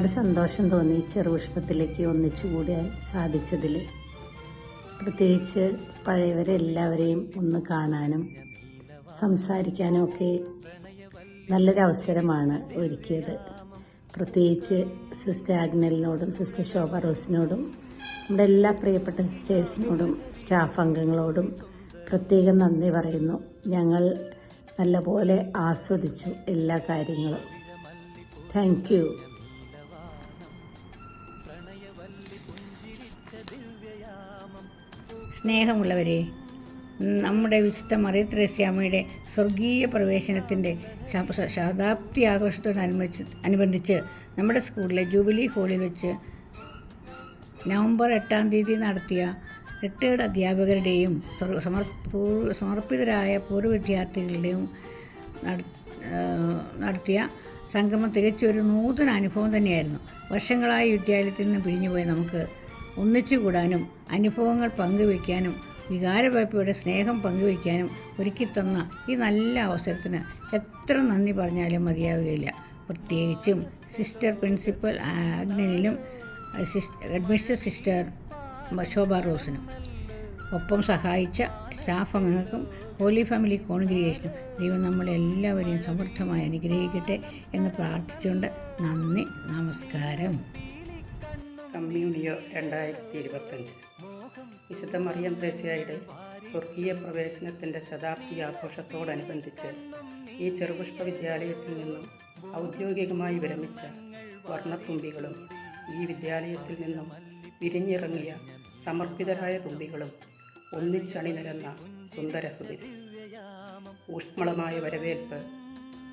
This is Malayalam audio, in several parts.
ഒരുപാട് സന്തോഷം തോന്നി ചെറുപുഷ്പത്തിലേക്ക് ഒന്നിച്ചു കൂടിയാൻ സാധിച്ചതിൽ. പ്രത്യേകിച്ച് പഴയവരെ എല്ലാവരെയും ഒന്ന് കാണാനും സംസാരിക്കാനും ഒക്കെ നല്ലൊരവസരമാണ് ഒരുക്കിയത്. പ്രത്യേകിച്ച് സിസ്റ്റർ ആഗ്നലിനോടും സിസ്റ്റർ ശോഭ റോസിനോടും നമ്മുടെ എല്ലാ പ്രിയപ്പെട്ട സിസ്റ്റേഴ്സിനോടും സ്റ്റാഫ് അംഗങ്ങളോടും പ്രത്യേകം നന്ദി പറയുന്നു. ഞങ്ങൾ നല്ലപോലെ ആസ്വദിച്ചു എല്ലാ കാര്യങ്ങളും. താങ്ക് സ്നേഹമുള്ളവരെ നമ്മുടെ വിശുദ്ധ മറിയത്രേസ്യാമ്മയുടെ സ്വർഗീയ പ്രവേശനത്തിന്റെ ശതാബ്ദി ആഘോഷത്തോടനുബന്ധിച്ച് അനുബന്ധിച്ച് നമ്മുടെ സ്കൂളിലെ ജൂബിലി ഹാളിൽ വെച്ച് നവംബർ എട്ടാം തീയതി നടത്തിയ റിട്ടയേർഡ് അധ്യാപകരുടെയും സമർപ്പിതരായ പൂർവ വിദ്യാർത്ഥികളുടെയും നടത്തിയ സംഗമം തികച്ചൊരു നൂതന അനുഭവം തന്നെയായിരുന്നു. വർഷങ്ങളായി വിദ്യാലയത്തിൽ നിന്ന് പിരിഞ്ഞുപോയി നമുക്ക് ഒന്നിച്ചു കൂടാനും അനുഭവങ്ങൾ പങ്കുവയ്ക്കാനും വികാരവായ്പയുടെ സ്നേഹം പങ്കുവയ്ക്കാനും ഒരുക്കിത്തന്ന ഈ നല്ല അവസരത്തിന് എത്ര നന്ദി പറഞ്ഞാലും മതിയാവുകയില്ല. പ്രത്യേകിച്ചും സിസ്റ്റർ പ്രിൻസിപ്പൽ ആഗ്നനിലും അഡ്മിനിസ്റ്റർ സിസ്റ്റർ ശോഭ റോസിനും. ഒപ്പം സഹായിച്ച സ്റ്റാഫ് അംഗങ്ങൾക്കും ഹോലി ഫാമിലി കോൺഗ്രിഗേഷനും ദൈവം നമ്മളെല്ലാവരെയും സമൃദ്ധമായി അനുഗ്രഹിക്കട്ടെ എന്ന് പ്രാർത്ഥിച്ചുകൊണ്ട് നന്ദി നമസ്കാരം. കമ്മ്യൂണിയോ രണ്ടായിരത്തി ഇരുപത്തഞ്ച് വിശുദ്ധ മറിയം ത്രേസ്യയുടെ സ്വർഗീയ പ്രവേശനത്തിന്റെ ശതാബ്ദി ആഘോഷത്തോടനുബന്ധിച്ച് ഈ ചെറുപുഷ്പ വിദ്യാലയത്തിൽ നിന്നും ഔദ്യോഗികമായി വിരമിച്ച വർണത്തുമ്പികളും ഈ വിദ്യാലയത്തിൽ നിന്നും വിരിഞ്ഞിറങ്ങിയ സമർപ്പിതരായ തുമ്പികളും ഒന്നിച്ചണിനിരന്ന സുന്ദരസുതി ഊഷ്മളമായ വരവേൽപ്പ്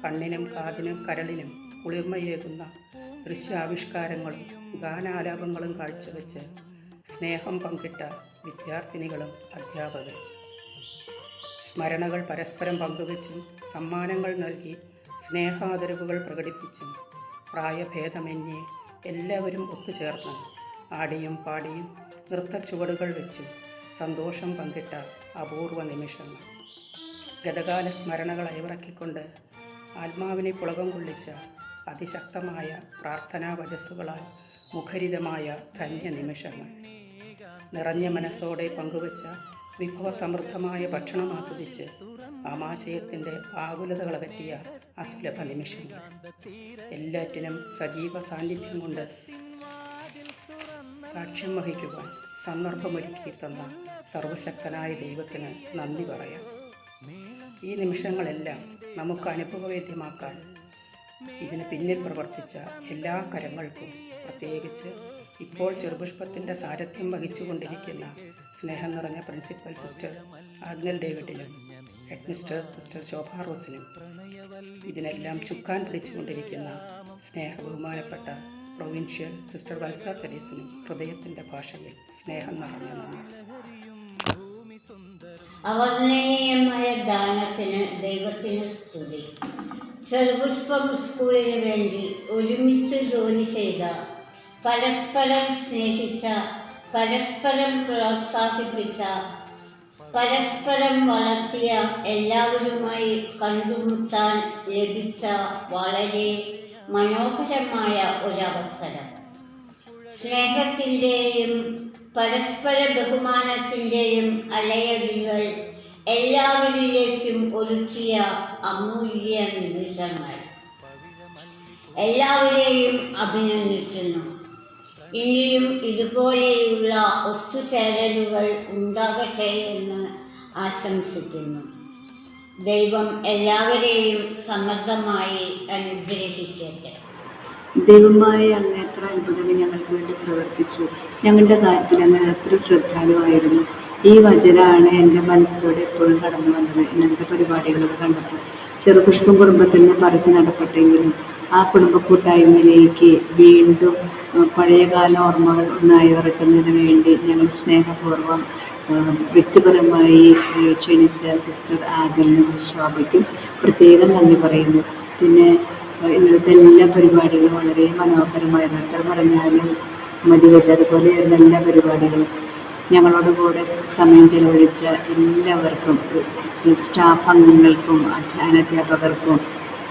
കണ്ണിനും കാതിനും കരളിനും കുളിർമയേകുന്ന ദൃശ്യാവിഷ്കാരങ്ങളും ഗാനാലാപങ്ങളും കാഴ്ചവെച്ച് സ്നേഹം പങ്കിട്ട വിദ്യാർത്ഥിനികളും അധ്യാപകരും. സ്മരണകൾ പരസ്പരം പങ്കുവച്ചും സമ്മാനങ്ങൾ നൽകി സ്നേഹാദരവുകൾ പ്രകടിപ്പിച്ചും പ്രായഭേദമന്യേ എല്ലാവരും ഒത്തുചേർന്ന് ആടിയും പാടിയും നൃത്തച്ചുവടുകൾ വെച്ചും സന്തോഷം പങ്കിട്ട അപൂർവ നിമിഷങ്ങൾ. ഗതകാല സ്മരണകൾ അയവിറക്കിക്കൊണ്ട് ആത്മാവിനെ പുളകം കൊള്ളിച്ച അതിശക്തമായ പ്രാർത്ഥനാ വചസ്സുകളാൽ മുഖരിതമായ ധന്യ നിമിഷങ്ങൾ. നിറഞ്ഞ മനസ്സോടെ പങ്കുവച്ച വിഭവസമൃദ്ധമായ ഭക്ഷണം ആസ്വദിച്ച് ആമാശയത്തിന്റെ ആകുലതകളകറ്റിയ അസുലഭ നിമിഷങ്ങൾ. എല്ലാറ്റിനും സജീവ സാന്നിധ്യം കൊണ്ട് സാക്ഷ്യം വഹിക്കുവാൻ സന്ദർഭമൊരുക്കി തന്ന സർവശക്തനായ ദൈവത്തിന് നന്ദി പറയാം. ഈ നിമിഷങ്ങളെല്ലാം നമുക്ക് അനുഭവവേദ്യമാക്കാൻ ഇതിന് പിന്നിൽ പ്രവർത്തിച്ച എല്ലാ കരങ്ങൾക്കും പ്രത്യേകിച്ച് ഇപ്പോൾ ചെറുപുഷ്പത്തിന്റെ സാരഥ്യം വഹിച്ചുകൊണ്ടിരിക്കുന്ന സ്നേഹം നിറഞ്ഞ പ്രിൻസിപ്പൽ സിസ്റ്റർ ആഗ്നൽ ഡേവിഡിനും ഹെഡ്മിസ്റ്റർ സിസ്റ്റർ ശോഭ റോസിനും ഇതിനെല്ലാം ചുക്കാൻ പിടിച്ചുകൊണ്ടിരിക്കുന്ന സ്നേഹ ബഹുമാനപ്പെട്ട പ്രൊവിൻഷ്യൽ സിസ്റ്റർ വത്സ തെരീസിനും ഹൃദയത്തിന്റെ ഭാഷയിൽ സ്നേഹം നിറഞ്ഞ നന്ദി. അവർണനീയമായ ദാനത്തിന് ദൈവത്തിന് സ്തുതി. ചെറുപുഷ്പം സ്കൂളിന് വേണ്ടി ഒരുമിച്ച് ജോലി ചെയ്ത പരസ്പരം സ്നേഹിച്ച പരസ്പരം പ്രോത്സാഹിപ്പിച്ച പരസ്പരം വളർത്തിയ എല്ലാവരുമായി കണ്ടുമുട്ടാൻ ലഭിച്ച വളരെ മനോഹരമായ ഒരവസരം. സ്നേഹത്തിന്റെയും പരസ്പര ബഹുമാനത്തിന്റെയും അലയടികൾ എല്ലാവരിലേക്കും ഒരുക്കിയ അമൂല്യ നിമിഷങ്ങൾ. എല്ലാവരെയും അഭിനന്ദിക്കുന്നു. ഇനിയും ഇതുപോലെയുള്ള ഒത്തുചേരലുകൾ ഉണ്ടാകട്ടെ എന്ന് ആശംസിക്കുന്നു. ദൈവം എല്ലാവരെയും സമൃദ്ധമായി അനുഗ്രഹിക്കട്ടെ. ദൈവമായ അങ്ങ് എത്ര അത്ഭുതങ്ങൾ ഞങ്ങൾക്ക് വേണ്ടി പ്രവർത്തിച്ചു. ഞങ്ങളുടെ കാര്യത്തിൽ അങ്ങ് അത്ര ശ്രദ്ധാലുവായിരുന്നു. ഈ വചനമാണ് എന്റെ മനസ്സിലൂടെ എപ്പോഴും കടന്നു വന്നത്. ഇന്നത്തെ പരിപാടികളൊക്കെ കണ്ടപ്പോൾ ചെറുപുഷ്പം കുടുംബത്തിൽ നിന്ന് പറിച്ചു നടപ്പെട്ടെങ്കിലും ആ കുടുംബ കൂട്ടായ്മയിലേക്ക് വീണ്ടും പഴയകാല ഓർമ്മകൾ ഒന്നായി വറക്കുന്നതിന് വേണ്ടി ഞങ്ങൾ സ്നേഹപൂർവം വ്യക്തിപരമായി ക്ഷണിച്ച സിസ്റ്റർ ആദലിനും ശോഭയ്ക്കും പ്രത്യേകം നന്ദി പറയുന്നു. പിന്നെ ഇന്നലത്തെ എല്ലാ പരിപാടികളും വളരെ മനോഹരമായിരുന്നു എത്ര പറഞ്ഞാലും മതി വരില്ല അതുപോലെയായിരുന്നു എല്ലാ പരിപാടികളും. ഞങ്ങളോട് കൂടെ സമയം ചെലവഴിച്ച എല്ലാവർക്കും സ്റ്റാഫ് അംഗങ്ങൾക്കും അധ്യാപകർക്കും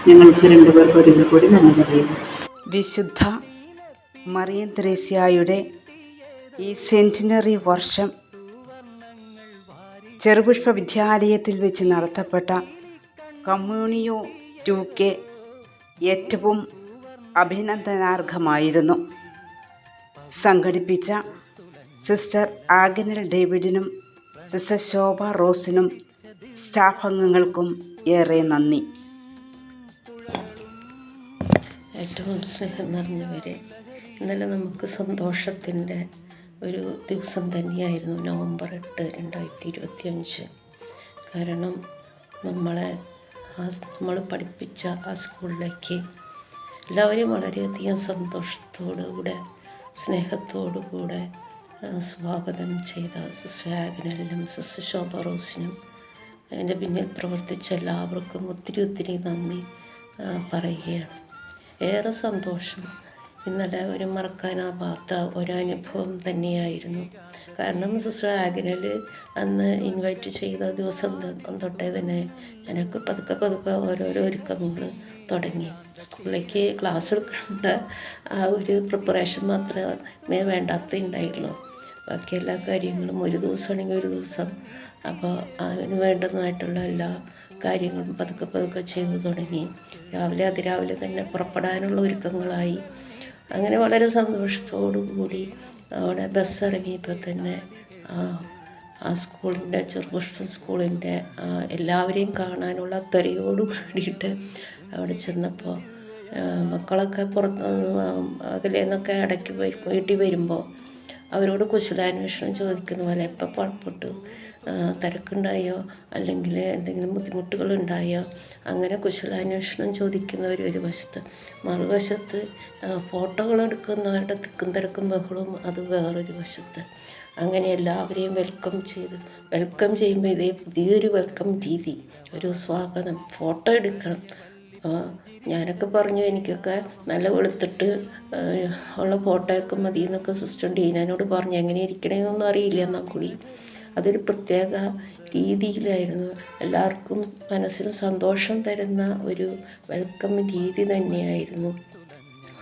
ഞങ്ങൾക്ക് രണ്ടുപേർക്കും ഒരിക്കൽ കൂടി നന്ദി പറയുന്നു. വിശുദ്ധ മറിയൻ ത്രേസ്യായുടെ ഈ സെന്റിനറി വർഷം ചെറുപുഷ്പ വിദ്യാലയത്തിൽ വെച്ച് നടത്തപ്പെട്ട കമ്മ്യൂണിയോ ടു കെ ഏറ്റവും അഭിനന്ദനാർഹമായിരുന്നു. സംഘടിപ്പിച്ച സിസ്റ്റർ ആഗനൽ ഡേവിഡിനും സിസ്റ്റർ ശോഭ റോസിനും സ്റ്റാഫ് അംഗങ്ങൾക്കും ഏറെ നന്ദി. ഏറ്റവും സ്നേഹം നിറഞ്ഞവരെ ഇന്നലെ നമുക്ക് സന്തോഷത്തിന്റെ ഒരു ദിവസം തന്നെയായിരുന്നു നവംബർ എട്ട് രണ്ടായിരത്തി ഇരുപത്തി അഞ്ച് കാരണം നമ്മളെ നമ്മൾ പഠിപ്പിച്ച ആ സ്കൂളിലേക്ക് എല്ലാവരും വളരെയധികം സന്തോഷത്തോടുകൂടെ സ്നേഹത്തോടുകൂടെ ആ, സ്വാഗതം ചെയ്ത സിസ്റ്റർ ആഗ്നലിനും സിസ്റ്റർ ശോഭ റോസിനും അതിന്റെ പിന്നിൽ പ്രവർത്തിച്ച എല്ലാവർക്കും ഒത്തിരി ഒത്തിരി നന്ദി പറയുകയാണ്. ഏറെ സന്തോഷം. ഇന്നലെ ഒരു മറക്കാനാവാത്ത ഒരനുഭവം തന്നെയായിരുന്നു. കാരണം സിസ്റ്റർ ആഗ്നൽ അന്ന് ഇൻവൈറ്റ് ചെയ്ത ദിവസം തൊട്ടേ തന്നെ എനിക്ക് പതുക്കെ പതുക്കെ ഓരോരോ ഒരുക്കങ്ങൾ തുടങ്ങി. സ്കൂളിലേക്ക് ക്ലാസ് എടുക്കേണ്ട ആ ഒരു പ്രിപ്പറേഷൻ മാത്രമേ വേണ്ടാത്ത ഉണ്ടായുള്ളൂ. ബാക്കി എല്ലാ കാര്യങ്ങളും ഒരു ദിവസമാണെങ്കിൽ ഒരു ദിവസം. അപ്പോൾ അതിന് വേണ്ടതുമായിട്ടുള്ള എല്ലാ കാര്യങ്ങളും പതുക്കെ പതുക്കെ ചെയ്തു തുടങ്ങി. രാവിലെ അതിരാവിലെ തന്നെ പുറപ്പെടാനുള്ള ഒരുക്കങ്ങളായി. അങ്ങനെ വളരെ സന്തോഷത്തോടു കൂടി അവിടെ ബസ് ഇറങ്ങിയപ്പോൾ തന്നെ ആ സ്കൂളിന്റെ ചെറുപുഷ്പ സ്കൂളിന്റെ എല്ലാവരെയും കാണാനുള്ള ത്വരയോട് കൂടിയിട്ട് അവിടെ ചെന്നപ്പോൾ മക്കളൊക്കെ പുറത്ത് അകലെ നിന്നൊക്കെ ഇടയ്ക്ക് വീട്ടിൽ വരുമ്പോൾ അവരോട് കുശലാന്വേഷണം ചോദിക്കുന്ന പോലെ എപ്പോൾ പുറപ്പെട്ടു? തിരക്കുണ്ടായോ? അല്ലെങ്കിൽ എന്തെങ്കിലും ബുദ്ധിമുട്ടുകൾ ഉണ്ടായോ അങ്ങനെ കുശലാന്വേഷണം ചോദിക്കുന്നവർ ഒരു വശത്ത് മറുവശത്ത് ഫോട്ടോകൾ എടുക്കുന്നവരുടെ തിക്കും തിരക്കും ബഹളവും അത് വേറൊരു വശത്ത്. അങ്ങനെ എല്ലാവരെയും വെൽക്കം ചെയ്ത്. വെൽക്കം ചെയ്യുമ്പോൾ ഇതേ പുതിയൊരു വെൽക്കം രീതി ഒരു സ്വാഗതം. ഫോട്ടോ എടുക്കണം. ആ, ഞാനൊക്കെ പറഞ്ഞു എനിക്കൊക്കെ നല്ല വെളുത്തിട്ട് ഉള്ള ഫോട്ടോയൊക്കെ മതി എന്നൊക്കെ സിസ്റ്റർ ഡീനോട് പറഞ്ഞു. എങ്ങനെ ഇരിക്കണമെന്നൊന്നും അറിയില്ല എന്നാൽ കൂടി. അതൊരു പ്രത്യേക രീതിയിലായിരുന്നു. എല്ലാവർക്കും മനസ്സിന് സന്തോഷം തരുന്ന ഒരു വെൽക്കം രീതി തന്നെയായിരുന്നു.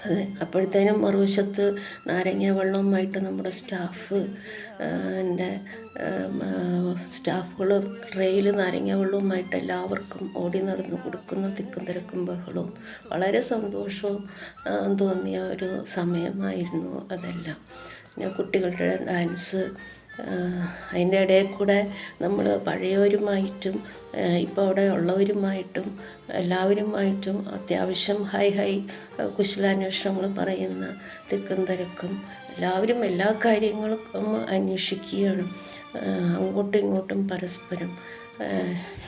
അത് അപ്പോഴത്തേനും മറുവശത്ത് നാരങ്ങ വെള്ളവുമായിട്ട് നമ്മുടെ സ്റ്റാഫ് എന്റെ സ്റ്റാഫുകൾ ട്രെയിൽ നാരങ്ങ വെള്ളവുമായിട്ട് എല്ലാവർക്കും ഓടി നടന്ന് കൊടുക്കുന്ന തിക്കും തിരക്കും ബഹളവും വളരെ സന്തോഷവും തോന്നിയ ഒരു സമയമായിരുന്നു അതെല്ലാം. പിന്നെ കുട്ടികളുടെ ഡാൻസ് അതിന്റെ ഇടയിൽ കൂടെ നമ്മൾ പഴയവരുമായിട്ടും ഇപ്പോൾ അവിടെ ഉള്ളവരുമായിട്ടും എല്ലാവരുമായിട്ടും അത്യാവശ്യം ഹൈ ഹൈ കുശലാന്വേഷണങ്ങൾ പറയുന്ന തിക്കും തിരക്കും എല്ലാവരും എല്ലാ കാര്യങ്ങളും അന്വേഷിക്കുകയാണ്. അങ്ങോട്ടും ഇങ്ങോട്ടും പരസ്പരം.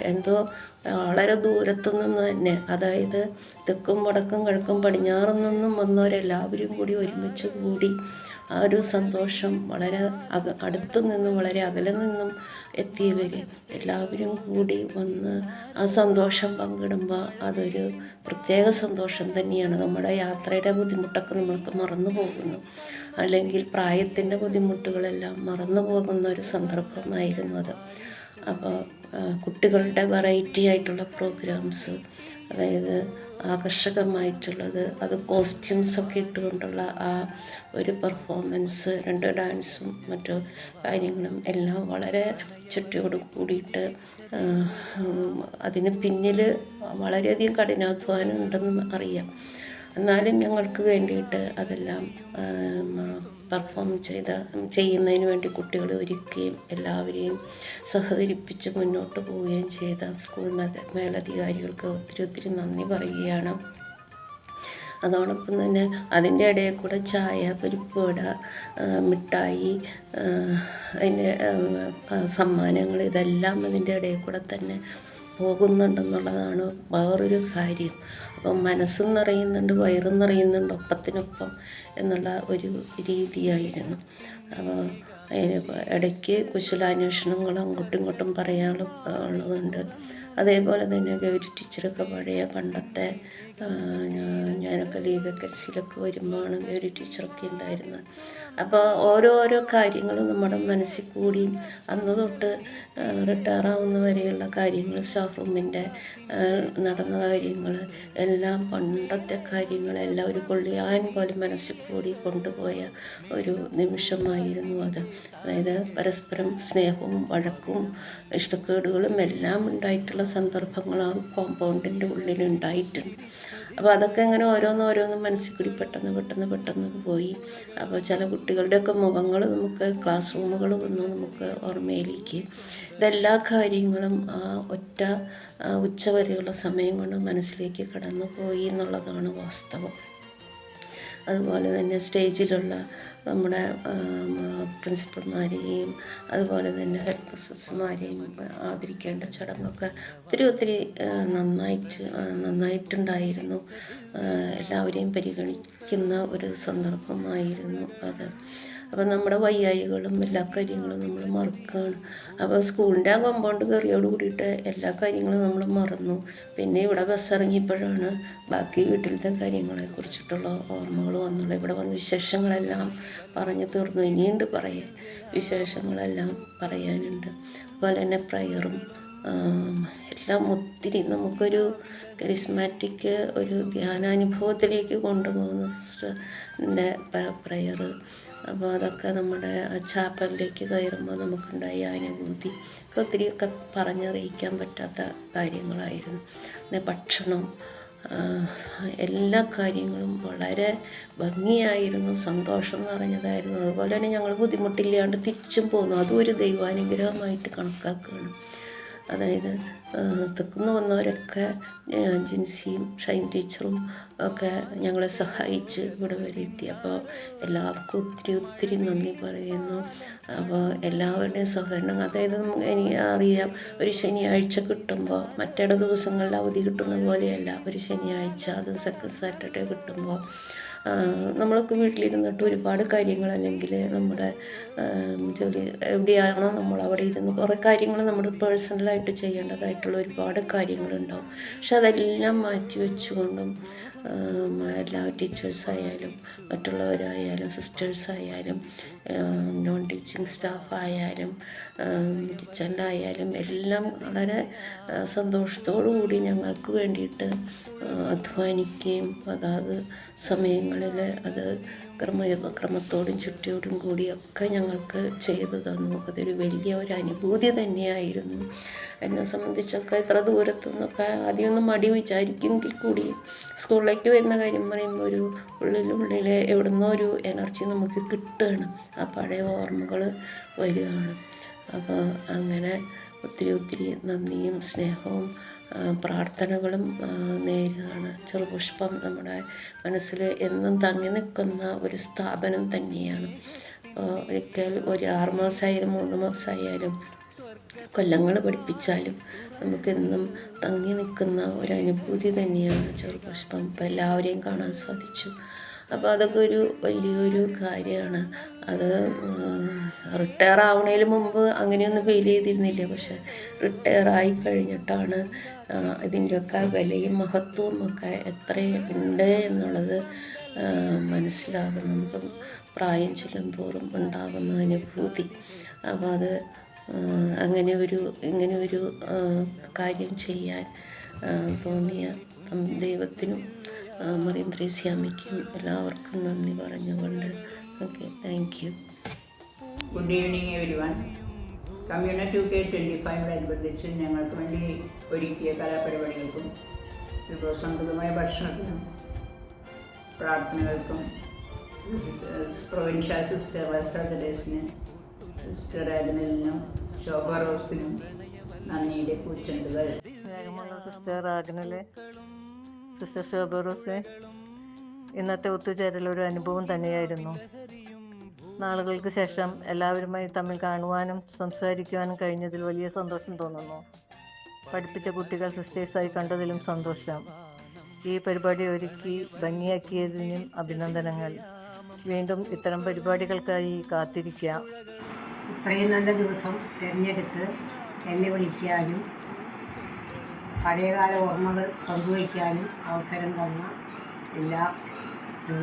എന്തോ വളരെ ദൂരത്തു നിന്ന് തന്നെ അതായത് തെക്കും വടക്കും കിഴക്കും പടിഞ്ഞാറും നിന്നും വന്നവരെല്ലാവരും കൂടി ഒരുമിച്ച് കൂടി ആ ഒരു സന്തോഷം വളരെ അക അടുത്തു നിന്നും വളരെ അകലെ നിന്നും എത്തിയവർ എല്ലാവരും കൂടി വന്ന് ആ സന്തോഷം പങ്കിടുമ്പോൾ അതൊരു പ്രത്യേക സന്തോഷം തന്നെയാണ്. നമ്മുടെ യാത്രയുടെ ബുദ്ധിമുട്ടൊക്കെ നമ്മൾക്ക് മറന്നു പോകുന്നു. അല്ലെങ്കിൽ പ്രായത്തിന്റെ ബുദ്ധിമുട്ടുകളെല്ലാം മറന്നു പോകുന്ന ഒരു സന്ദർഭമായിരുന്നു അത്. അപ്പോൾ കുട്ടികളുടെ വെറൈറ്റി ആയിട്ടുള്ള പ്രോഗ്രാംസ് അതായത് ആകർഷകമായിട്ടുള്ളത്. അത് കോസ്റ്റ്യൂംസൊക്കെ ഇട്ടുകൊണ്ടുള്ള ആ ഒരു പെർഫോമൻസ് രണ്ട് ഡാൻസും മറ്റു കാര്യങ്ങളും എല്ലാം വളരെ ചുറ്റിയോട് കൂടിയിട്ട് അതിന് പിന്നിൽ വളരെയധികം കഠിനാധ്വാനം ഉണ്ടെന്ന് അറിയാം. എന്നാലും ഞങ്ങൾക്ക് വേണ്ടിയിട്ട് അതെല്ലാം പെർഫോം ചെയ്ത ചെയ്യുന്നതിന് വേണ്ടി കുട്ടികളെ ഒരുക്കുകയും എല്ലാവരെയും സഹകരിപ്പിച്ച് മുന്നോട്ട് പോവുകയും ചെയ്ത സ്കൂൾ മേല മേലധികാരികൾക്ക് ഒത്തിരി ഒത്തിരി നന്ദി പറയുകയാണ്. അതോടൊപ്പം തന്നെ അതിന്റെ ഇടയിൽ കൂടെ ചായ പരിപ്പ് വട മിഠായി അതിന്റെ സമ്മാനങ്ങൾ ഇതെല്ലാം അതിന്റെ ഇടയിൽ കൂടെ തന്നെ പോകുന്നുണ്ടെന്നുള്ളതാണ് വേറൊരു കാര്യം. അപ്പം മനസ്സും നിറയുന്നുണ്ട് വയറും നിറയുന്നുണ്ട് ഒപ്പത്തിനൊപ്പം എന്നുള്ള ഒരു രീതിയായിരുന്നു. ഇടയ്ക്ക് കുശലാന്വേഷണങ്ങൾ അങ്ങോട്ടും ഇങ്ങോട്ടും പറയാനുള്ള ഉള്ളതുണ്ട് അതേപോലെ തന്നെ ഗൗരി ടീച്ചറൊക്കെ പഴയ പണ്ടത്തെ ഞാനൊക്കെ വെക്കൻസിയിലൊക്കെ വരുമ്പോഴാണ് ഒരു ടീച്ചറൊക്കെ ഉണ്ടായിരുന്നത്. അപ്പോൾ ഓരോരോ കാര്യങ്ങളും നമ്മുടെ മനസ്സിൽ കൂടി അന്ന് തൊട്ട് റിട്ടയർ ആവുന്ന വരെയുള്ള കാര്യങ്ങൾ സ്റ്റാഫ് റൂമിന്റെ നടന്ന കാര്യങ്ങൾ എല്ലാം പണ്ടത്തെ കാര്യങ്ങളെല്ലാം ഒരു കൊള്ളിയാൻ പോലെ മനസ്സിൽ കൂടി കൊണ്ടുപോയ ഒരു നിമിഷമായിരുന്നു അത്. അതായത് പരസ്പരം സ്നേഹവും വഴക്കും ഇഷ്ടക്കേടുകളും എല്ലാം ഉണ്ടായിട്ടുള്ള സന്ദർഭങ്ങൾ ആ കോമ്പൗണ്ടിന്റെ ഉള്ളിൽ ഉണ്ടായിട്ടുണ്ട് അപ്പോൾ അതൊക്കെ ഇങ്ങനെ ഓരോന്ന് ഓരോന്നും മനസ്സിൽ കൂടി പെട്ടെന്ന് പെട്ടെന്ന് പെട്ടെന്ന് പോയി. അപ്പോൾ ചില കുട്ടികളുടെയൊക്കെ മുഖങ്ങൾ നമുക്ക് ക്ലാസ് റൂമുകൾ വന്നു നമുക്ക് ഓർമ്മയിലേക്ക്. ഇതെല്ലാ കാര്യങ്ങളും ആ ഒറ്റ ഉച്ച ഉച്ചവരെയുള്ള സമയം കൊണ്ട് മനസ്സിലേക്ക് കടന്നു പോയി എന്നുള്ളതാണ് വാസ്തവം. അതുപോലെ തന്നെ സ്റ്റേജിലുള്ള നമ്മുടെ പ്രിൻസിപ്പൽമാരെയും അതുപോലെ തന്നെ ഹെഡ് മിസ്സസ്മാരെയും ആദരിക്കേണ്ട ചടങ്ങൊക്കെ ഒത്തിരി ഒത്തിരി നന്നായിട്ട് നന്നായിട്ടുണ്ടായിരുന്നു. എല്ലാവരെയും പരിഗണിക്കുന്ന ഒരു സന്ദർഭമായിരുന്നു അത്. അപ്പം നമ്മുടെ വയ്യായികളും എല്ലാ കാര്യങ്ങളും നമ്മൾ മറക്കുകയാണ് അപ്പോൾ സ്കൂളിന്റെ ആ കോമ്പൗണ്ട് കയറിയോട് കൂടിയിട്ട് എല്ലാ കാര്യങ്ങളും നമ്മൾ മറന്നു. പിന്നെ ഇവിടെ ബസ് ഇറങ്ങിയപ്പോഴാണ് ബാക്കി വീട്ടിലത്തെ കാര്യങ്ങളെ കുറിച്ചിട്ടുള്ള ഓർമ്മകൾ വന്നുള്ളത് ഇവിടെ വന്ന് വിശേഷങ്ങളെല്ലാം പറഞ്ഞു തീർന്നു. ഇനിയുണ്ട് പറയാൻ. വിശേഷങ്ങളെല്ലാം പറയാനുണ്ട്. അതുപോലെ തന്നെ പ്രയറും എല്ലാം ഒത്തിരി നമുക്കൊരു കരിസ്മാറ്റിക് ഒരു ധ്യാനാനുഭവത്തിലേക്ക് കൊണ്ടുപോകുന്ന സിസ്റ്ററിന്റെ പ്രയർ അപ്പോൾ അതൊക്കെ നമ്മുടെ ചാപ്പലിലേക്ക് കയറുമ്പോൾ നമുക്കുണ്ടായ അനുഭൂതി. ഒത്തിരിയൊക്കെ പറഞ്ഞറിയിക്കാൻ പറ്റാത്ത കാര്യങ്ങളായിരുന്നു. പിന്നെ ഭക്ഷണം എല്ലാ കാര്യങ്ങളും വളരെ ഭംഗിയായിരുന്നു സന്തോഷം നിറഞ്ഞതായിരുന്നു. അതുപോലെ തന്നെ ഞങ്ങൾ ബുദ്ധിമുട്ടില്ലാണ്ട് തിരിച്ചും പോന്നു. അതും ഒരു ദൈവാനുഗ്രഹമായിട്ട് കണക്കാക്കുകയാണ്. അതായത് തെക്കുന്ന് വന്നവരൊക്കെ ജിൻസിയും ഷൈൻ ടീച്ചറും ഒക്കെ ഞങ്ങളെ സഹായിച്ച് ഇവിടെ വരെ എത്തി. അപ്പോൾ എല്ലാവർക്കും ഒത്തിരി ഒത്തിരി നന്ദി പറയുന്നു. അപ്പോൾ എല്ലാവരുടെയും സഹകരണം അതായത് നമുക്ക് എനിക്ക് അറിയാം ഒരു ശനിയാഴ്ച കിട്ടുമ്പോൾ മറ്റേടെ ദിവസങ്ങളിൽ അവധി കിട്ടുന്ന പോലെയല്ല. ഒരു ശനിയാഴ്ച അത് സെക്കൻഡ് സാറ്റർഡേ കിട്ടുമ്പോൾ നമ്മളൊക്കെ വീട്ടിലിരുന്നിട്ട് ഒരുപാട് കാര്യങ്ങൾ അല്ലെങ്കിൽ നമ്മുടെ ജോലി എവിടെയാണോ നമ്മൾ അവിടെ ഇരുന്ന് കുറേ കാര്യങ്ങൾ നമ്മൾ പേഴ്സണലായിട്ട് ചെയ്യേണ്ടതായിട്ടുള്ള ഒരുപാട് കാര്യങ്ങളുണ്ടാവും. പക്ഷെ അതെല്ലാം മാറ്റി വെച്ചുകൊണ്ടും എല്ലാ ടീച്ചേഴ്സായാലും മറ്റുള്ളവരായാലും സിസ്റ്റേഴ്സായാലും നോൺ ടീച്ചിങ് സ്റ്റാഫായാലും കിച്ചണിലായാലും എല്ലാം വളരെ സന്തോഷത്തോടു കൂടി ഞങ്ങൾക്ക് വേണ്ടിയിട്ട് അധ്വാനിക്കുകയും അതാത് സമയങ്ങളിൽ അത് ക്രമ ക്രമത്തോടും ചുറ്റിയോടും കൂടിയൊക്കെ ഞങ്ങൾക്ക് ചെയ്തു തന്നു. അതൊരു വലിയ ഒരു അനുഭൂതി തന്നെയായിരുന്നു. എന്നെ സംബന്ധിച്ചൊക്കെ ഇത്ര ദൂരത്തു നിന്നൊക്കെ ആദ്യമൊന്നും മടി വിചാരിക്കുമെങ്കിൽ കൂടി സ്കൂളിലേക്ക് വരുന്ന കാര്യം പറയുമ്പോൾ ഒരു ഉള്ളിലുള്ളിൽ എവിടുന്നോ ഒരു എനർജി നമുക്ക് കിട്ടുകയാണ്. ആ പഴയ ഓർമ്മകൾ വരികയാണ്. അപ്പോൾ അങ്ങനെ ഒത്തിരി ഒത്തിരി നന്ദിയും സ്നേഹവും പ്രാർത്ഥനകളും നേരുകയാണ് ചെറുപുഷ്പം നമ്മുടെ മനസ്സിൽ എന്നും തങ്ങി നിൽക്കുന്ന ഒരു സ്ഥാപനം തന്നെയാണ്. ഒരിക്കൽ ഒരു ആറ് മാസമായാലും മൂന്ന് മാസമായാലും കൊല്ലങ്ങൾ പഠിപ്പിച്ചാലും നമുക്കെന്നും തങ്ങി നിൽക്കുന്ന ഒരു അനുഭൂതി തന്നെയാണ് ചെറുപുഷ്പം. ഇപ്പോൾ എല്ലാവരെയും കാണാൻ സാധിച്ചു. അപ്പോൾ അതൊക്കെ ഒരു വലിയൊരു കാര്യമാണ്. അത് റിട്ടയർ ആവണേന് മുമ്പ് അങ്ങനെയൊന്നും ഫീൽ ചെയ്തിരുന്നില്ല. പക്ഷെ റിട്ടയർ ആയി കഴിഞ്ഞിട്ടാണ് ഇതിന്റെയൊക്കെ വിലയും മഹത്വവും ഒക്കെ എത്രയുണ്ട് എന്നുള്ളത് മനസ്സിലാകുന്നത്. പ്രായം ചെല്ലും തോറും ഉണ്ടാകുന്ന അനുഭൂതി. അപ്പോൾ അത് അങ്ങനെ ഒരു ഇങ്ങനെ ഒരു കാര്യം ചെയ്യാൻ തോന്നിയ ദൈവത്തിനും മറിയം ത്രേസ്യാമിക്കും എല്ലാവർക്കും നന്ദി പറഞ്ഞുകൊണ്ട് okay thank you good evening everyone community K twenty ഫൈവിനോടനുബന്ധിച്ച് ഞങ്ങൾക്ക് വേണ്ടി ഒരുക്കിയ കലാപരിപാടികൾക്കും വിഭവസമൃദ്ധമായ ഭക്ഷണത്തിനും പ്രാർത്ഥനകൾക്കും പ്രൊവിൻഷ്യൽ സിസ്റ്റർ വത്സരസിന് സിസ്റ്റർ ആഗ്നലിനും ശോഭ റോസിനും നന്ദിയുടെ കൂച്ചുണ്ടുകൾ സ്നേഹമുള്ള സിസ്റ്റർ ആഗ്നൽ സിസ്റ്റർ ഷോബറോസെ ഇന്നത്തെ ഒത്തുചേരൽ ഒരു അനുഭവം തന്നെയായിരുന്നു. നാളുകൾക്ക് ശേഷം എല്ലാവരുമായി തമ്മിൽ കാണുവാനും സംസാരിക്കുവാനും കഴിഞ്ഞതിൽ വലിയ സന്തോഷം തോന്നുന്നു. പഠിപ്പിച്ച കുട്ടികൾ സിസ്റ്റേഴ്സായി കണ്ടതിലും സന്തോഷം. ഈ പരിപാടി ഒരുക്കി ഭംഗിയാക്കിയതിനും അഭിനന്ദനങ്ങൾ. വീണ്ടും ഇത്തരം പരിപാടികൾക്കായി കാത്തിരിക്കാം. ഇത്രയും നല്ല ദിവസം തിരഞ്ഞെടുത്ത് എന്നെ വിളിക്കാനും പഴയകാല ഓർമ്മകൾ പങ്കുവയ്ക്കാനും അവസരം തന്ന എല്ലാ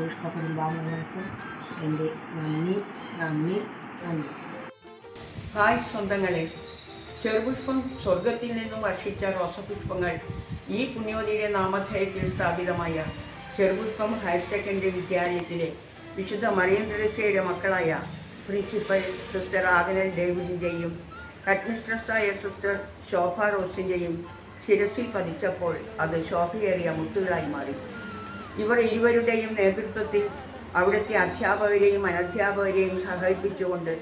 ഇഷ്ട കുടുംബാംഗങ്ങൾക്കും എന്റെ നന്ദി നന്ദി നന്ദി. ഹായ് സ്വന്തങ്ങളെ. ചെറുപുഷ്പം സ്വർഗത്തിൽ നിന്നും വർഷിച്ച റോസപുഷ്പങ്ങൾ ഈ പുണ്യോതിയുടെ നാമധേയത്തിൽ സ്ഥാപിതമായ ചെറുപുഷ്പം ഹയർ സെക്കൻഡറി വിദ്യാലയത്തിലെ വിശുദ്ധ മറിയം മക്കളായ പ്രിൻസിപ്പൽ സിസ്റ്റർ ആഗനൽ ഡേവിഡിന്റെയും ഹെഡ്മിസ്ട്രസ്സായ സിസ്റ്റർ ശോഭ റോസിന്റെയും ശിരസിൽ പതിച്ചപ്പോൾ അത് ശോഭയേറിയ മുത്തുകളായി മാറി. ഇവർ ഇരുവരുടെയും നേതൃത്വത്തിൽ അവിടുത്തെ അധ്യാപകരെയും അനധ്യാപകരെയും സഹകരിപ്പിച്ചുകൊണ്ട്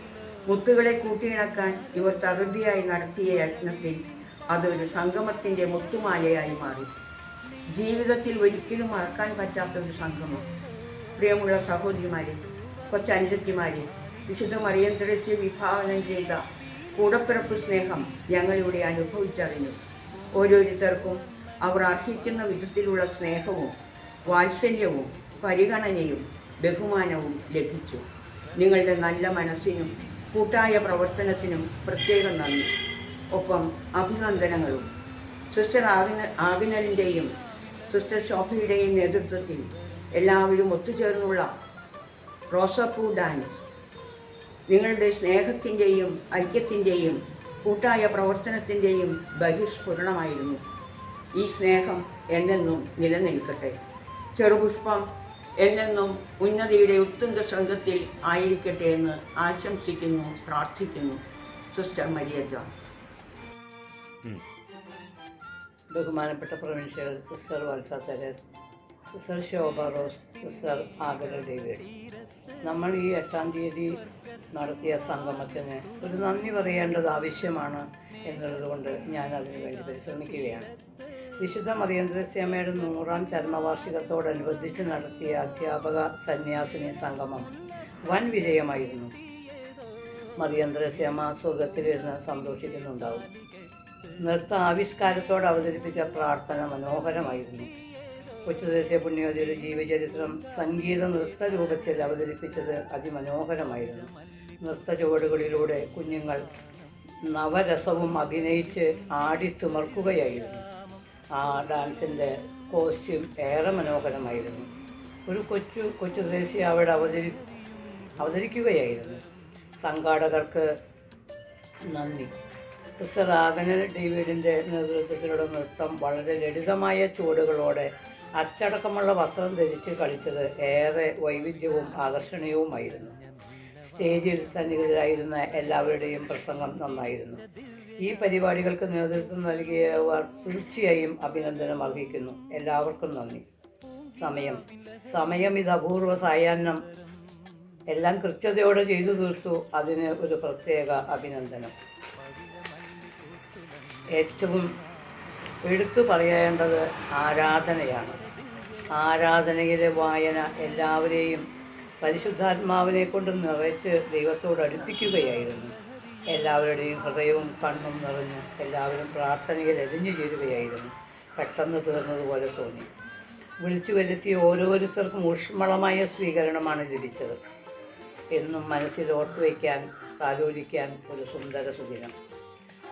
മുത്തുകളെ കൂട്ടിയിണക്കാൻ ഇവർ തകൃതിയായി നടത്തിയ യജ്ഞത്തിൽ അതൊരു സംഗമത്തിന്റെ മുത്തുമാലയായി മാറി. ജീവിതത്തിൽ ഒരിക്കലും മറക്കാൻ പറ്റാത്ത ഒരു സംഗമം. പ്രിയമുള്ള സഹോദരിമാരെ കൊച്ചനുജത്തിമാരെ വിശുദ്ധ മറിയം തെരേസ്യ വിഭാവനം ചെയ്ത കൂടപ്പിറപ്പ് സ്നേഹം ഞങ്ങളിവിടെ അനുഭവിച്ചറിഞ്ഞു. ഓരോരുത്തർക്കും അവർ അർഹിക്കുന്ന വിധത്തിലുള്ള സ്നേഹവും വാത്സല്യവും പരിഗണനയും ബഹുമാനവും ലഭിച്ചു. നിങ്ങളുടെ നല്ല മനസ്സിനും കൂട്ടായ പ്രവർത്തനത്തിനും പ്രത്യേകം നന്ദി. ഒപ്പം അഭിനന്ദനങ്ങളും. സിസ്റ്റർ ആവിന ആവിനലിന്റെയും സിസ്റ്റർ ഷോഫിയുടെയും നേതൃത്വത്തിൽ എല്ലാവരും ഒത്തുചേർന്നുള്ള റോസപ്പൂ ഡാൻസ്. നിങ്ങളുടെ സ്നേഹത്തിന്റെയും ഐക്യത്തിന്റെയും കൂട്ടായ പ്രവർത്തനത്തിന്റെയും ബഹിസ്ഫുരണമായിരുന്നു ഈ സ്നേഹം എന്നെന്നും നിലനിൽക്കട്ടെ. ചെറുപുഷ്പം എന്നെന്നും ഉന്നതിയുടെ ഉത്തുംഗ സംഘത്തിൽ ആയിരിക്കട്ടെ എന്ന് ആശംസിക്കുന്നു പ്രാർത്ഥിക്കുന്നു സിസ്റ്റർ മരിയ ജോൺ ബഹുമാനപ്പെട്ട provincial sister Valsa Therese sister Shobha Rose sister Agnel David. നമ്മൾ ഈ എട്ടാം തീയതി നടത്തിയ സംഗമത്തിന് ഒരു നന്ദി പറയേണ്ടത് ആവശ്യമാണ് എന്നുള്ളതുകൊണ്ട് ഞാൻ അതിനു വേണ്ടി പരിശ്രമിക്കുകയാണ്. വിശുദ്ധ മറിയന്ത്രസ്യമ്മയുടെ നൂറാം ചരമവാർഷികത്തോടനുബന്ധിച്ച് നടത്തിയ അധ്യാപക സന്യാസിനി സംഗമം വൻ വിജയമായിരുന്നു. മറിയന്ത്രസ്യമ്മ സുഖത്തിലിരുന്ന് സന്തോഷിക്കുന്നുണ്ടാവും. നൃത്ത ആവിഷ്കാരത്തോട് അവതരിപ്പിച്ച പ്രാർത്ഥന മനോഹരമായിരുന്നു. കൊച്ചുദേശീയ പുണ്യവതിയുടെ ജീവചരിത്രം സംഗീത നൃത്ത രൂപത്തിൽ അവതരിപ്പിച്ചത് അതിമനോഹരമായിരുന്നു. നൃത്ത ചുവടുകളിലൂടെ കുഞ്ഞുങ്ങൾ നവരസവും അഭിനയിച്ച് ആടിത്തിമർക്കുകയായിരുന്നു. ആ ഡാൻസിന്റെ കോസ്റ്റ്യൂം ഏറെ മനോഹരമായിരുന്നു. ഒരു കൊച്ചു കൊച്ചു ദേശീയ അവിടെ അവതരി അവതരിക്കുകയായിരുന്നു. സംഘാടകർക്ക് നന്ദി. ക്രിസ്റ്റർ ആഗനൽ ഡേവിഡിന്റെ നേതൃത്വത്തിലുള്ള നൃത്തം വളരെ ലളിതമായ ചുവടുകളോടെ അച്ചടക്കമുള്ള വസ്ത്രം ധരിച്ച് കളിച്ചത് ഏറെ വൈവിധ്യവും ആകർഷണീയവുമായിരുന്നു. സ്റ്റേജിൽ സന്നിഹിതരായിരുന്ന എല്ലാവരുടെയും പ്രസംഗം നന്നായിരുന്നു. ഈ പരിപാടികൾക്ക് നേതൃത്വം നൽകിയവർ തീർച്ചയായും അഭിനന്ദനം അർഹിക്കുന്നു. എല്ലാവർക്കും നന്ദി. സമയം. സമയം ഇത് അപൂർവ സായാഹ്നം. എല്ലാം കൃത്യതയോടെ ചെയ്തു തീർത്തു. അതിന് ഒരു പ്രത്യേക അഭിനന്ദനം. ഏറ്റവും എടുത്തു പറയേണ്ടത് ആരാധനയാണ്. ആരാധനയിലെ വായന എല്ലാവരെയും പരിശുദ്ധാത്മാവിനെ കൊണ്ട് നിറച്ച് ദൈവത്തോട് അടുപ്പിക്കുകയായിരുന്നു. എല്ലാവരുടെയും ഹൃദയവും കണ്ണും നിറഞ്ഞ് എല്ലാവരും പ്രാർത്ഥനയിൽ എരിഞ്ഞു ചേരുകയായിരുന്നു. പെട്ടെന്ന് തീർന്നതുപോലെ തോന്നി. വിളിച്ചു വരുത്തിയ ഓരോരുത്തർക്കും ഊഷ്മളമായ സ്വീകരണമാണ് ലഭിച്ചത്. എന്നും മനസ്സിൽ ഓർത്തുവയ്ക്കാൻ ആലോചിക്കാൻ ഒരു സുന്ദര സുദിനം.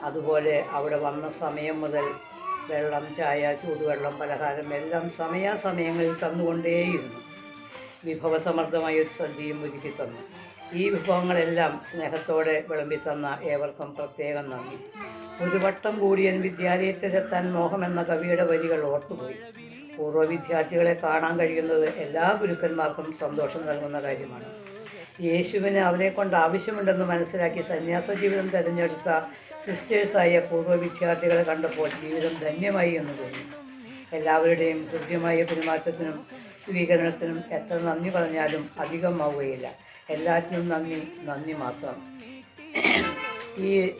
അതുപോലെ അവിടെ വന്ന സമയം മുതൽ വെള്ളം ചായ ചൂടുവെള്ളം പലഹാരം എല്ലാം സമയാസമയങ്ങളിൽ തന്നുകൊണ്ടേയിരുന്നു. വിഭവസമൃദ്ധമായ ഒരു സദ്യയും ഒരുക്കി തന്നു. ഈ വിഭവങ്ങളെല്ലാം സ്നേഹത്തോടെ വിളമ്പിത്തന്ന ഏവർക്കും പ്രത്യേകം നന്ദി. ഒരു വട്ടം കൂടിയൻ വിദ്യാലയത്തിലെത്താൻ എന്ന കവിയുടെ വരികൾ ഓർത്തുപോയി. പൂർവ വിദ്യാർത്ഥികളെ കാണാൻ കഴിയുന്നത് എല്ലാ ഗുരുക്കന്മാർക്കും സന്തോഷം നൽകുന്ന കാര്യമാണ്. യേശുവിന് അവരെക്കൊണ്ട് ആവശ്യമുണ്ടെന്ന് മനസ്സിലാക്കി സന്യാസ ജീവിതം തിരഞ്ഞെടുത്ത സിസ്റ്റേഴ്സായ പൂർവ വിദ്യാർത്ഥികളെ കണ്ടപ്പോൾ ജീവിതം ധന്യമായി എന്ന് തോന്നി. എല്ലാവരുടെയും കൃത്യമായ പെരുമാറ്റത്തിനും സ്വീകരണത്തിനും എത്ര നന്ദി പറഞ്ഞാലും അധികമാവുകയില്ല. എല്ലാറ്റിനും നന്ദി നന്ദി മാത്രം. ഈ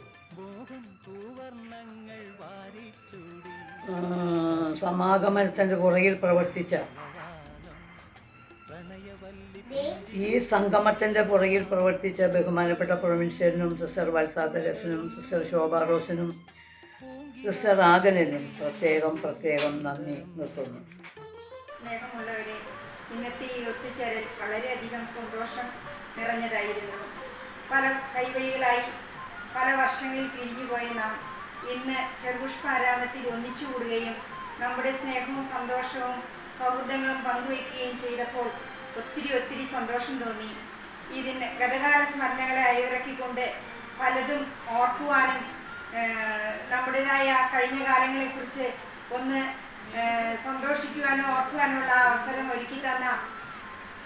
സമാഗമനത്തിന്റെ പുറകിൽ പ്രവർത്തിച്ച ഈ സംഗമത്തിന്റെ പുറകിൽ പ്രവർത്തിച്ച ബഹുമാനപ്പെട്ട പ്രൊവിൻഷ്യലിനും സിസ്റ്റർ വത്സാദരസിനും സിസ്റ്റർ ശോഭ റോസിനും സിസ്റ്റർ ആഗനനും പ്രത്യേകം പ്രത്യേകം നന്ദി നിർത്തുന്നു. സ്നേഹമുള്ളവരെ ഇന്നത്തെ ഈ ഒത്തുചേരൽ വളരെയധികം സന്തോഷം നിറഞ്ഞതായിരുന്നു. പല കൈവഴികളായി പല വർഷങ്ങളിൽ പിരിഞ്ഞുപോയ നാം ഇന്ന് ചെറുപുഷ്പാരാമത്തിൽ ഒന്നിച്ചുകൂടുകയും നമ്മുടെ സ്നേഹവും സന്തോഷവും സൗഹൃദങ്ങളും പങ്കുവയ്ക്കുകയും ചെയ്തപ്പോൾ ഒത്തിരി ഒത്തിരി സന്തോഷം തോന്നി. ഇതിന് ഗതകാല സ്മരണകളെ അയവിറക്കിക്കൊണ്ട് പലതും ഓർക്കുവാനും നമ്മുടേതായ കഴിഞ്ഞ കാലങ്ങളെക്കുറിച്ച് ഒന്ന് സന്തോഷിക്കുവാനും ഓർക്കുവാനുള്ള അവസരം ഒരുക്കി തന്ന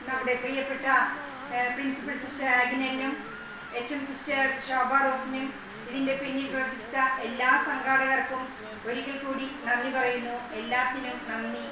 നമ്മുടെ പ്രിയപ്പെട്ട പ്രിൻസിപ്പൽ സിസ്റ്റർ ആഗ്നനും എച്ച് എം സിസ്റ്റർ ശോഭ റോസിനും ഇതിന്റെ പിന്നിൽ പ്രവർത്തിച്ച എല്ലാ സംഘാടകർക്കും ഒരിക്കൽ കൂടി നന്ദി പറയുന്നു. എല്ലാത്തിനും നന്ദി.